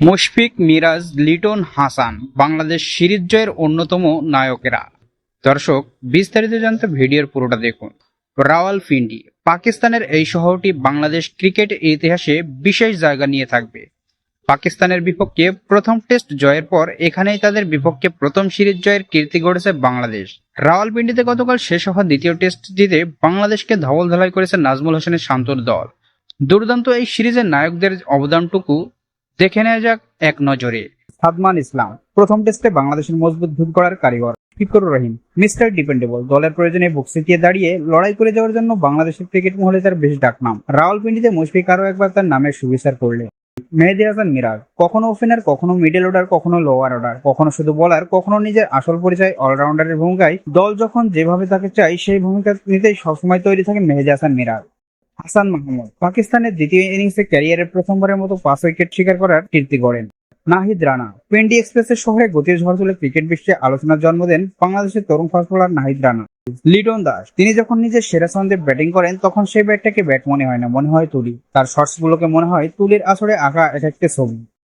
Mushfiq Miraz, Liton Hasan, Bangladesh series জয়ের অন্যতম নায়কেরা। দর্শক, বিস্তারিত জানতে ভিডিওর পুরোটা দেখুন। রাওয়ালপিন্ডি পাকিস্তানের এই শহরটি বাংলাদেশ ক্রিকেট ইতিহাসে বিশেষ জায়গা নিয়ে থাকবে। পাকিস্তানের বিপক্ষে প্রথম টেস্ট জয়ের পর এখানেই তাদের বিপক্ষে প্রথম সিরিজ জয়ের কীর্তি গড়েছে বাংলাদেশ। রাওয়ালপিন্ডিতে গতকাল শেষ হওয়া দ্বিতীয় টেস্ট জিতে বাংলাদেশকে ধবল ধলাই করেছে নাজমুল হোসেনের শান্তর দল। দুর্দান্ত এই সিরিজের নায়কদের অবদানটুকু দেখে নেওয়া যাক এক নজরে। সাদমান ইসলাম, প্রথম টেস্টে বাংলাদেশের মজবুত ভিত করার কারিগর। ফিকরুর রহিম, মিস্টার ডিপেন্ডেবল, দলের প্রয়োজনে বুক সিটিয়ে দাঁড়িয়ে লড়াই করে যাওয়ার জন্য বাংলাদেশের ক্রিকেট মহলে তার বেশ ডাকনাম রাওয়ালপিন্ডিতে মুশফিক আরও একবার তার নামের সুবিচার করলে। মেহেদি হাসান মিরাজ, কখনো ওপেনার কখনো মিডল অর্ডার কখনো লোয়ার অর্ডার কখনো শুধু বলার কখনো নিজের আসল পরিচয় অলরাউন্ডারের ভূমিকায় দল যখন যেভাবে তাকে চাই সেই ভূমিকা নিতেই সবসময় তৈরি থাকে মেহেদি হাসান মিরাজ। হাসান মাহমুদ। পাকিস্তানের দ্বিতীয় ইনিংসে ক্যারিয়ারের প্রথমবারের মতো পাঁচ উইকেট শিকার করার কীর্তি গড়েন নাহিদ রানা। পেন্ডি এক্সপ্রেসের শহরে গতির ঝড় তুলে ক্রিকেট বিশ্বে আলোচনার জন্ম দেন বাংলাদেশের তরুণ ফাস্ট বোলার নাহিদ রানা। লিটন দাস তিনি যখন নিজের সেরা ছন্দে ব্যাটিং করেন, তখন সেই ব্যাটটাকে ব্যাট মনে হয় না, মনে হয় তুলি। তার শর্টস গুলোকে মনে হয় তুলির আসরে আঁকা এক একটা ছবি।